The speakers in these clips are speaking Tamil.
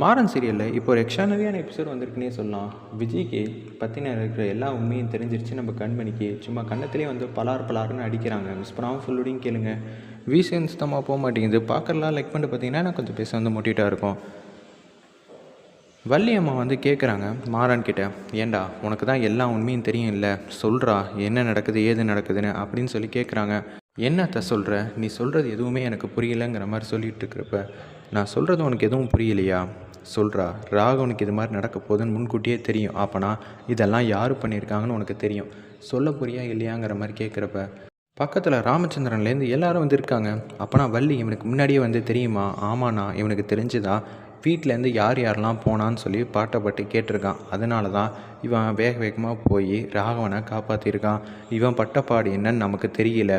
மாறன் சீரியலில் இப்போ ஒரு எக்ஸ்ட்ரானரியான எபிசோட் வந்திருக்குன்னே சொல்லலாம். விஜய்க்கு பற்றின இருக்கிற எல்லா உண்மையும் தெரிஞ்சிருச்சு. நம்ம கண்மணிக்கு சும்மா கண்ணத்திலே வந்து பலார் பலார்னு அடிக்கிறாங்க. மிஸ் பண்ணாமல் ஃபுல்லோடையும் கேளுங்க. வீசன் சுத்தமாக போக மாட்டேங்குது. பார்க்கறலாம் லைக் பண்ணிட்டு பார்த்தீங்கன்னா நான் கொஞ்சம் பேச வந்து மோட்டிவேட்டாக இருக்கும். வள்ளி அம்மா வந்து கேட்குறாங்க மாறன் கிட்ட ஏண்டா உனக்கு தான் எல்லா உண்மையும் தெரியும் இல்லை சொல்கிறா என்ன நடக்குது ஏது நடக்குதுன்னு? அப்படின்னு சொல்லி கேட்குறாங்க என்னத்த சொல்கிற நீ சொல்கிறது எதுவுமே எனக்கு புரியலைங்கிற மாதிரி சொல்லிகிட்டு இருக்கிறப்ப நான் சொல்கிறது உனக்கு எதுவும் புரியலையா? சொல்கிறா ராகவனுக்கு இது மாதிரி நடக்க போகுதுன்னு முன்கூட்டியே தெரியும். அப்போனா இதெல்லாம் யார் பண்ணியிருக்காங்கன்னு உனக்கு தெரியும். சொல்ல புரியா இல்லையாங்கிற மாதிரி கேட்குறப்ப பக்கத்தில் ராமச்சந்திரன்லேருந்து எல்லாரும் வந்து இருக்காங்க அப்போனா வள்ளி இவனுக்கு முன்னாடியே வந்து தெரியுமா? ஆமாண்ணா இவனுக்கு தெரிஞ்சுதா? வீட்டிலேருந்து யார் யாரெல்லாம் போனான்னு சொல்லி பாட்டை பட்டு கேட்டிருக்கான். அதனால தான் இவன் வேக வேகமாக போய் ராகவனை காப்பாற்றிருக்கான் இவன் பட்டப்பாடு என்னன்னு நமக்கு தெரியல.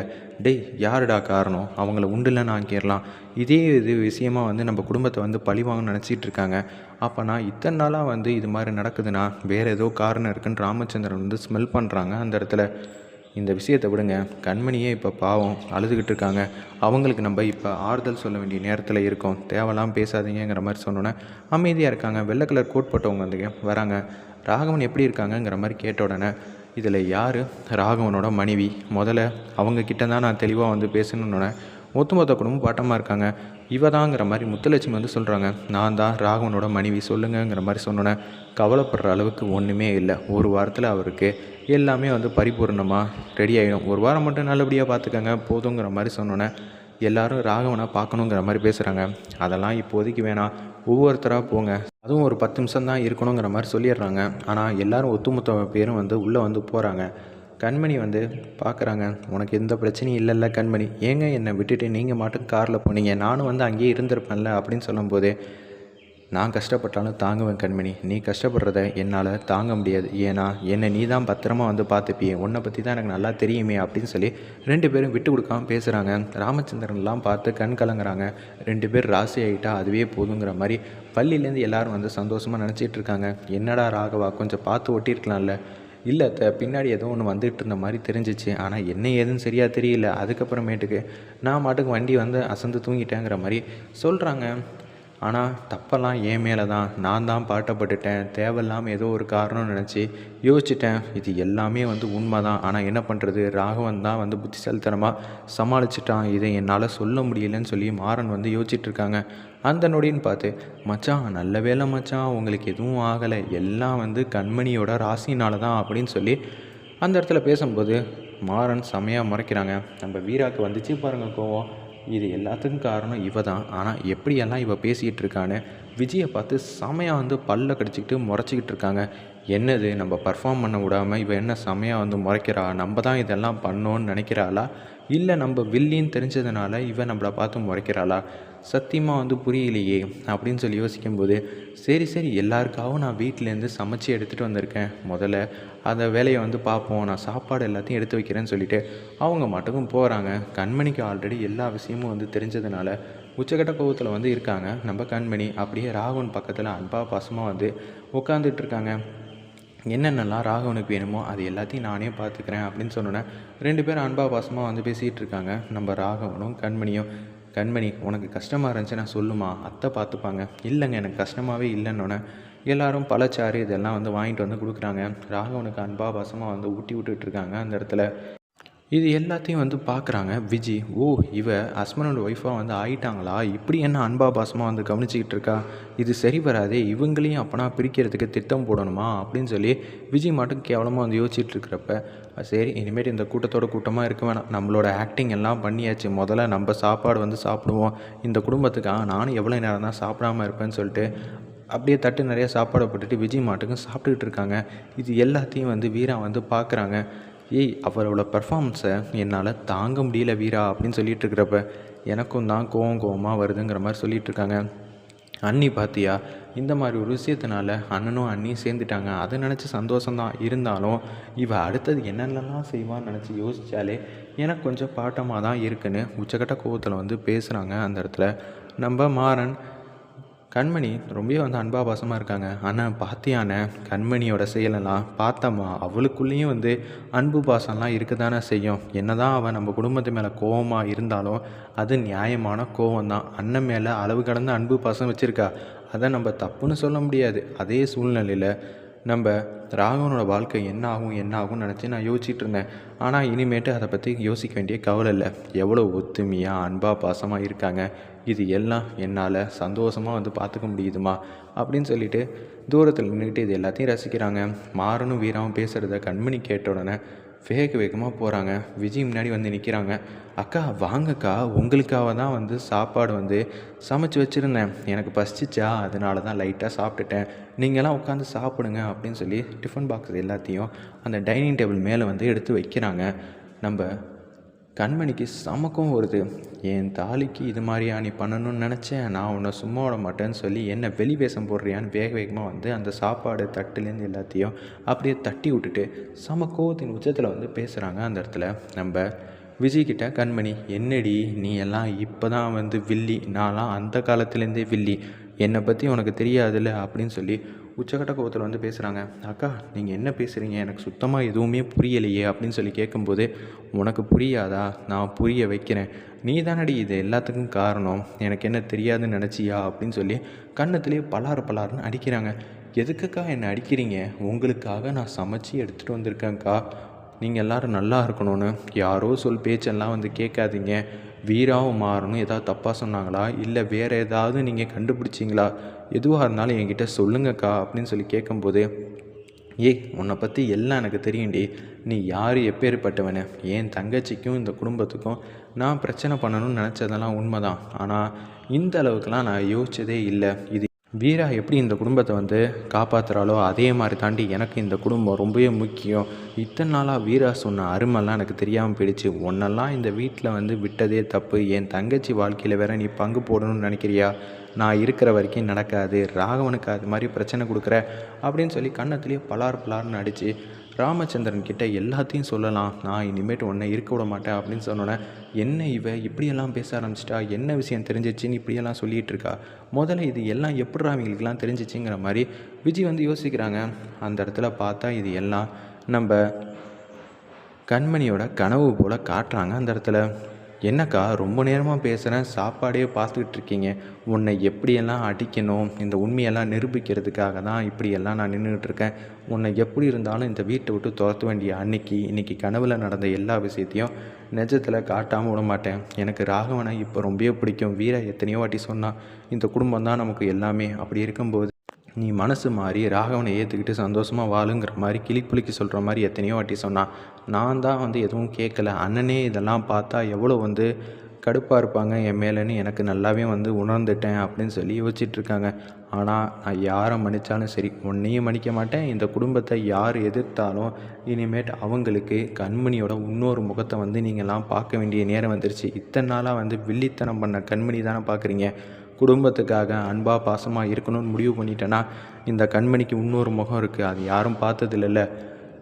டேய் யாருடா காரணம்? அவங்கள உண்டுலன்னு ஆக்கிடலாம் இதே இது விஷயமா வந்து நம்ம குடும்பத்தை வந்து பழிவாங்கன்னு நினச்சிட்டு இருக்காங்க. அப்போ நான் இத்தனை நாளாக வந்து இது மாதிரி நடக்குதுன்னா வேறு ஏதோ காரணம் இருக்குன்னு ராமச்சந்திரன் வந்து ஸ்மெல் பண்ணுறாங்க அந்த இடத்துல. இந்த விஷயத்தை விடுங்க. கண்மணியே இப்போ பாவம் அழுதுகிட்டு இருக்காங்க. அவங்களுக்கு நம்ம இப்போ ஆறுதல் சொல்ல வேண்டிய நேரத்தில் இருக்கோம். தேவைலாம் பேசாதீங்கிற மாதிரி சொன்னோன்னே அமைதியாக இருக்காங்க. வெள்ளை கலர் கோட் போட்டவங்க வந்து வராங்க. ராகவன் எப்படி இருக்காங்கங்கிற மாதிரி கேட்ட உடனே இதில் யார் ராகவனோட மனைவி? முதல்ல அவங்கக்கிட்ட தான் நான் தெளிவாக வந்து பேசணுன்னொன்னே ஒத்துமொத்த குடும்பம் பாட்டமாக இருக்காங்க. இவ தாங்கிற மாதிரி முத்துலட்சுமி வந்து சொல்கிறாங்க நான் தான் ராகவனோட மனைவி சொல்லுங்கங்கிற மாதிரி சொன்னோன்னே கவலைப்படுற அளவுக்கு ஒன்றுமே இல்லை. ஒரு வாரத்தில் அவருக்கு எல்லாமே வந்து பரிபூர்ணமாக ரெடி ஆகிடும் ஒரு வாரம் மட்டும் நல்லபடியாக பார்த்துக்கங்க போதுங்கிற மாதிரி சொன்னோன்னே எல்லாரும் ராகவனை பார்க்கணுங்கிற மாதிரி பேசுகிறாங்க அதெல்லாம் இப்போதைக்கு வேணாம். ஒவ்வொருத்தராக போங்க. அதுவும் ஒரு பத்து நிமிஷம் தான் இருக்கணுங்கிற மாதிரி சொல்லிடுறாங்க. ஆனால் எல்லாரும் ஒத்துமொத்த பேரும் வந்து உள்ளே வந்து போகிறாங்க கண்மணி வந்து பார்க்குறாங்க உனக்கு எந்த பிரச்சனையும் இல்லைல்ல கண்மணி. ஏங்க என்னை விட்டுட்டு நீங்கள் மட்டும் காரில் போனீங்க? நானும் வந்து அங்கேயே இருந்திருப்பேன்ல அப்படின்னு சொல்லும்போது நான் கஷ்டப்பட்டாலும் தாங்குவேன் கண்மணி. நீ கஷ்டப்படுறத என்னால் தாங்க முடியாது. ஏன்னா என்னை நீ தான் பத்திரமா வந்து பார்த்துப்பியே. உன்னை பற்றி தான் எனக்கு நல்லா தெரியுமே அப்படின்னு சொல்லி ரெண்டு பேரும் விட்டு கொடுக்காம பேசுகிறாங்க ராமச்சந்திரன்லாம் பார்த்து கண் கலங்குறாங்க. ரெண்டு பேர் ராசி ஆகிட்டா அதுவே போதுங்கிற மாதிரி பள்ளியிலேருந்து எல்லாரும் வந்து சந்தோஷமாக நினச்சிட்டு இருக்காங்க. என்னடா ராகவா கொஞ்சம் பார்த்து ஒட்டியிருக்கலாம்ல. இல்லை த பின்னாடி ஏதோ ஒன்று வந்துட்டு இருந்த மாதிரி தெரிஞ்சிச்சு. ஆனால் என்ன ஏதுன்னு சரியாக தெரியல. அதுக்கப்புறமேட்டுக்கு நான் மாட்டுக்கு வண்டி வந்து அசந்து தூங்கிட்டேங்கிற மாதிரி சொல்கிறாங்க ஆனால் தப்பெல்லாம் என் மேலே தான். நான் தான் பாட்டப்பட்டுட்டேன். தேவையில்லாமல் ஏதோ ஒரு காரணம் நினச்சி யோசிச்சிட்டேன். இது எல்லாமே வந்து உண்மை தான். ஆனால் என்ன பண்ணுறது ராகவன் தான் வந்து புத்திசாலித்தனமாக சமாளிச்சிட்டான். இதை என்னால் சொல்ல முடியலன்னு சொல்லி மாறன் வந்து யோசிச்சுட்டு இருக்காங்க அந்த நொடின்னு பார்த்து மச்சான் நல்ல வேலை மச்சான் உங்களுக்கு எதுவும் ஆகலை. எல்லாம் வந்து கண்மணியோட ராசினால தான் அப்படின்னு சொல்லி அந்த இடத்துல பேசும்போது மாறன் செமையாக முறைக்கிறாங்க. நம்ம வீராக்கு வந்துச்சு பாருங்க கோவம். இது எல்லாத்துக்கும் காரணம் இவ தான் ஆனால் எப்படியெல்லாம் இவ பேசிக்கிட்டு இருக்கான்னு விஜயை பார்த்து செமையாக வந்து பல்ல கடிச்சிக்கிட்டு முறைச்சிக்கிட்டு இருக்காங்க. என்னது நம்ம பர்ஃபார்ம் பண்ண விடாமல் இவ என்ன செமையாக வந்து முறைக்கிறா? நம்ம தான் இதெல்லாம் பண்ணோன்னு நினைக்கிறாளா? இல்லை நம்ம வில்லின்னு தெரிஞ்சதுனால இவன் நம்மளை பார்த்து முறைக்கிறாளா? சத்தியமாக வந்து புரியலையே அப்படின்னு சொல்லி யோசிக்கும்போது சரி சரி எல்லாருக்காகவும் நான் வீட்டிலேருந்து சமைச்சு எடுத்துகிட்டு வந்திருக்கேன். முதல்ல அந்த வேலையை வந்து பார்ப்போம். நான் சாப்பாடு எல்லாத்தையும் எடுத்து வைக்கிறேன்னு சொல்லிட்டு அவங்க மட்டுக்கும் போகிறாங்க கண்மணிக்கு ஆல்ரெடி எல்லா விஷயமும் வந்து தெரிஞ்சதுனால உச்சக்கட்ட கோவத்தில் வந்து இருக்காங்க. நம்ம கண்மணி அப்படியே ராகுன் பக்கத்தில் அன்பா பாசமாக வந்து உட்காந்துட்டு இருக்காங்க. என்னென்னலாம் ராகவனுக்கு வேணுமோ அது எல்லாத்தையும் நானே பார்த்துக்கிறேன் அப்படின்னு சொன்னோன்னே ரெண்டு பேரும் அன்பா பாசமாக வந்து பேசிகிட்டு இருக்காங்க. நம்ம ராகவனும் கண்மணியும். கண்மணி உனக்கு கஷ்டமாக இருந்துச்சுன்னா சொல்லுமா அத்தை பார்த்துப்பாங்க. இல்லைங்க எனக்கு கஷ்டமாகவே இல்லைன்னொன்னே எல்லாரும் பழச்சாறு இதெல்லாம் வந்து வாங்கிட்டு வந்து கொடுக்குறாங்க. ராகவனுக்கு அன்பா பாசமாக வந்து ஊட்டி விட்டுட்டு இருக்காங்க அந்த இடத்துல. இது எல்லாத்தையும் வந்து பார்க்குறாங்க. விஜி ஓ இவ ஹஸ்பண்டோட ஒய்ஃபாக வந்து ஆயிட்டாங்களா? இப்படி என்ன அன்பா பாசமாக வந்து கவனிச்சிக்கிட்டு இருக்கா? இது சரி வராதே இவங்களையும் அப்போனா பிரிக்கிறதுக்கு திட்டம் போடணுமா? அப்படின்னு சொல்லி விஜய் மட்டும் கேவலமாக வந்து யோசிச்சுட்டு இருக்கிறப்ப சரி இனிமேட்டு இந்த கூட்டத்தோட கூட்டமாக இருக்க வேணாம். நம்மளோட ஆக்டிங் எல்லாம் பண்ணியாச்சு. முதல்ல நம்ம சாப்பாடு வந்து சாப்பிடுவோம். இந்த குடும்பத்துக்காக நானும் எவ்வளோ நேரம் தான் சாப்பிடாம இருப்பேன்னு சொல்லிட்டு அப்படியே தட்டு நிறைய சாப்பாடை போட்டுட்டு விஜய் மாட்டுக்கும் சாப்பிட்டுக்கிட்டு இருக்காங்க. இது எல்லாத்தையும் வந்து வீரா வந்து பார்க்குறாங்க. ஏய் அவரோட பெர்ஃபார்மன்ஸை என்னால் தாங்க முடியல வீரா அப்படின்னு சொல்லிட்டு இருக்கிறப்ப எனக்கும் தான் கோவம் கோவமாக வருதுங்கிற மாதிரி சொல்லிட்டு இருக்காங்க. அண்ணி பார்த்தியா இந்த மாதிரி ஒரு விஷயத்தினால அண்ணனும் அண்ணியும் சேர்ந்துட்டாங்க. அதை நினச்சி சந்தோஷம்தான். இருந்தாலும் இவ அடுத்தது என்னென்னலாம் செய்வான்னு நினச்சி யோசித்தாலே எனக்கு கொஞ்சம் பாட்டமாக தான் இருக்குன்னு உச்சக்கட்ட கோவத்தில் வந்து பேசுகிறாங்க அந்த இடத்துல. நம்ம மாறன் கண்மணி ரொம்பவே வந்து அன்பா பாசமாக இருக்காங்க. ஆனால் பார்த்தியான கண்மணியோட செயலெல்லாம் பார்த்தம்மா அவளுக்குள்ளேயும் வந்து அன்பு பாசம்லாம் இருக்க தானே செய்யும். என்னதான் அவன் நம்ம குடும்பத்து மேலே கோவமாக இருந்தாலும் அது நியாயமான கோவம் தான் அண்ணன் மேலே அளவு கடந்த அன்பு பாசம் வச்சுருக்கா. அதை நம்ம தப்புன்னு சொல்ல முடியாது. அதே சூழ்நிலையில் நம்ம ராகவனோட வாழ்க்கை என்ன ஆகும் என்ன ஆகும்னு நினச்சி நான் யோசிச்சுட்டு இருந்தேன். ஆனால் இனிமேட்டு அதை பற்றி யோசிக்க வேண்டிய கவலை இல்லை. எவ்வளோ ஒத்துமையாக அன்பாக பாசமாக இருக்காங்க. இது எல்லாம் என்னால் சந்தோஷமாக வந்து பார்த்துக்க முடியுதுமா? அப்படின்னு சொல்லிட்டு தூரத்தில் நின்றுட்டு இது எல்லாத்தையும் ரசிக்கிறாங்க. மாறனும் வீராவும் பேசுகிறத கண்மணி கேட்ட உடனே வேக வேகமாக போகிறாங்க விஜய் முன்னாடி வந்து நிற்கிறாங்க அக்கா வாங்கக்கா. உங்களுக்காக தான் வந்து சாப்பாடு வந்து சமைச்சு வச்சுருந்தேன். எனக்கு பசிச்சிச்சா? அதனால தான் லைட்டாக சாப்பிட்டுட்டேன். நீங்களாம் உட்காந்து சாப்பிடுங்க. அப்படின்னு சொல்லி டிஃபன் பாக்ஸ் எல்லாத்தையும் அந்த டைனிங் டேபிள் மேலே வந்து எடுத்து வைக்கிறாங்க. நம்ம கண்மணிக்கு சமக்கம் வருது. என் தாலிக்கு இது மாதிரியா நீ பண்ணணும்னு நினச்சேன். நான் உன்னை சும்மா விட மாட்டேன்னு சொல்லி என்ன வெளி வேஷம் போடுறியான்னு வேக வேகமாக வந்து அந்த சாப்பாடு தட்டுலேருந்து எல்லாத்தையும் அப்படியே தட்டி விட்டுட்டு சம கோவத்தின் உச்சத்தில் வந்து பேசுகிறாங்க அந்த இடத்துல. நம்ம விஜய்கிட்ட கண்மணி என்னடி நீ எல்லாம் இப்போ தான் வந்து வில்லி? நான்லாம் அந்த காலத்துலேருந்தே வில்லி. என்னை பற்றி உனக்கு தெரியாதுல்ல? அப்படின்னு சொல்லி உச்சக்கட்ட கோவத்தில் வந்து பேசுகிறாங்க அக்கா நீங்கள் என்ன பேசுகிறீங்க எனக்கு சுத்தமாக எதுவுமே புரியலையே அப்படின்னு சொல்லி கேட்கும்போது உனக்கு புரியாதா? நான் புரிய வைக்கிறேன். நீ தானடி இது எல்லாத்துக்கும் காரணம். எனக்கு என்ன தெரியாதுன்னு நினச்சியா? அப்படின்னு சொல்லி கன்னத்துலேயே பலாறு பலாறுன்னு அடிக்கிறாங்க. எதுக்குக்கா என்னை அடிக்கிறீங்க? உங்களுக்காக நான் சமைச்சு எடுத்துகிட்டு வந்திருக்கேன்க்கா. நீங்கள் எல்லோரும் நல்லா இருக்கணும்னு. யாரோ சொல் பேச்செல்லாம் வந்து கேட்காதீங்க. வீராவும் மாறணும். ஏதாவது தப்பாக சொன்னாங்களா? இல்லை வேறு ஏதாவது நீங்கள் கண்டுபிடிச்சிங்களா? எதுவாக இருந்தாலும் என்கிட்ட சொல்லுங்கக்கா அப்படின்னு சொல்லி கேட்கும்போது ஏய் உன்னை பற்றி எல்லாம் எனக்கு தெரியும்டி. நீ யார் எப்பேற்பட்டவனு என் தங்கச்சிக்கும் இந்த குடும்பத்துக்கும் நான் பிரச்சனை பண்ணணும்னு நினச்சதெல்லாம் உண்மை தான் ஆனால் இந்த அளவுக்குலாம் நான் யோசிச்சதே இல்லை. இது வீரா எப்படி இந்த குடும்பத்தை வந்து காப்பாற்றுறாளோ அதே மாதிரி தாண்டி எனக்கு இந்த குடும்பம் ரொம்பவே முக்கியம். இத்தனை நாளாக வீரா சொன்ன அருமெல்லாம் எனக்கு தெரியாமல் போயிடுச்சு. ஒன்னெல்லாம் இந்த வீட்டில் வந்து விட்டதே தப்பு. என் தங்கச்சி வாழ்க்கையில் வேற நீ பங்கு போடணும்னு நினைக்கிறியா? நான் இருக்கிற வரைக்கும் நடக்காது. ராகவனுக்கு அது மாதிரி பிரச்சனை கொடுக்குற அப்படின்னு சொல்லி கன்னத்துலேயே பலார் பலார்னு அடித்து ராமச்சந்திரன் கிட்ட எல்லாத்தையும் சொல்லலாம். நான் இனிமேட்டு உன்னை இருக்க விட மாட்டேன் அப்படின்னு சொன்னோன்னே என்ன இவ? இப்படியெல்லாம் பேச ஆரம்பிச்சிட்டா? என்ன விஷயம் தெரிஞ்சிச்சின்னு இப்படியெல்லாம் சொல்லிகிட்டு இருக்கா? முதல்ல இது எல்லாம் எப்படி அவங்களுக்குலாம் தெரிஞ்சிச்சுங்கிற மாதிரி விஜய் வந்து யோசிக்கிறாங்க. அந்த இடத்துல பார்த்தா இது எல்லாம் நம்ம கண்மணியோட கனவு போல் காட்டுறாங்க அந்த இடத்துல. என்னக்கா ரொம்ப நேரமாக பேசுகிறேன் சாப்பாடே பார்த்துக்கிட்டு இருக்கீங்க உன்னை எப்படியெல்லாம் அடிக்கணும் இந்த உண்மையெல்லாம் நிரூபிக்கிறதுக்காக தான் இப்படியெல்லாம் நான் நின்றுட்டு இருக்கேன் உன்னை எப்படி இருந்தாலும் இந்த வீட்டை விட்டு துரத்த வேண்டிய அன்னைக்கு இன்றைக்கி கனவில் நடந்த எல்லா விஷயத்தையும் நிஜத்தில் காட்டாமல் விட மாட்டேன். எனக்கு ராகவனை இப்போ ரொம்பவே பிடிக்கும். வீர எத்தனையோ வாட்டி சொன்னால் இந்த குடும்பம் தான் நமக்கு எல்லாமே. அப்படி இருக்கும்போது நீ மனசு மாறி ராகவனை ஏற்றுக்கிட்டு சந்தோஷமாக வாழுங்கிற மாதிரி கிளிப்புளிக்கு சொல்கிற மாதிரி எத்தனையோ வாட்டி சொன்னான் நான் தான் வந்து எதுவும் கேட்கல அண்ணனே இதெல்லாம் பார்த்தா எவ்வளோ வந்து கடுப்பாக இருப்பாங்க என் மேலேன்னு எனக்கு நல்லாவே வந்து உணர்ந்துட்டேன் அப்படின்னு சொல்லி யோசிச்சுட்ருக்காங்க ஆனால் நான் யாரை மன்னித்தாலும் சரி உன்னையும் மன்னிக்க மாட்டேன். இந்த குடும்பத்தை யார் எதிர்த்தாலும் இனிமேட் அவங்களுக்கு கண்மணியோட இன்னொரு முகத்தை வந்து நீங்கள்லாம் பார்க்க வேண்டிய நேரம் வந்துருச்சு. இத்தனை நாளாக வந்து வில்லித்தனம் பண்ண கண்மணி தானே பார்க்குறீங்க குடும்பத்துக்காக அன்பாக பாசமாக இருக்கணும்னு முடிவு பண்ணிட்டேன்னா இந்த கண்மணிக்கு இன்னொரு முகம் இருக்குது அது யாரும் பார்த்ததில்ல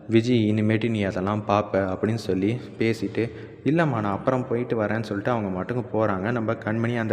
விஜய் இனிமேட்டு நீ அதெல்லாம் பார்ப்ப அப்படின்னு சொல்லி பேசிவிட்டு இல்லைம்மா நான் அப்புறம் போயிட்டு வரேன்னு சொல்லிட்டு அவங்க மட்டும் போகிறாங்க நம்ம கண்மணி அந்த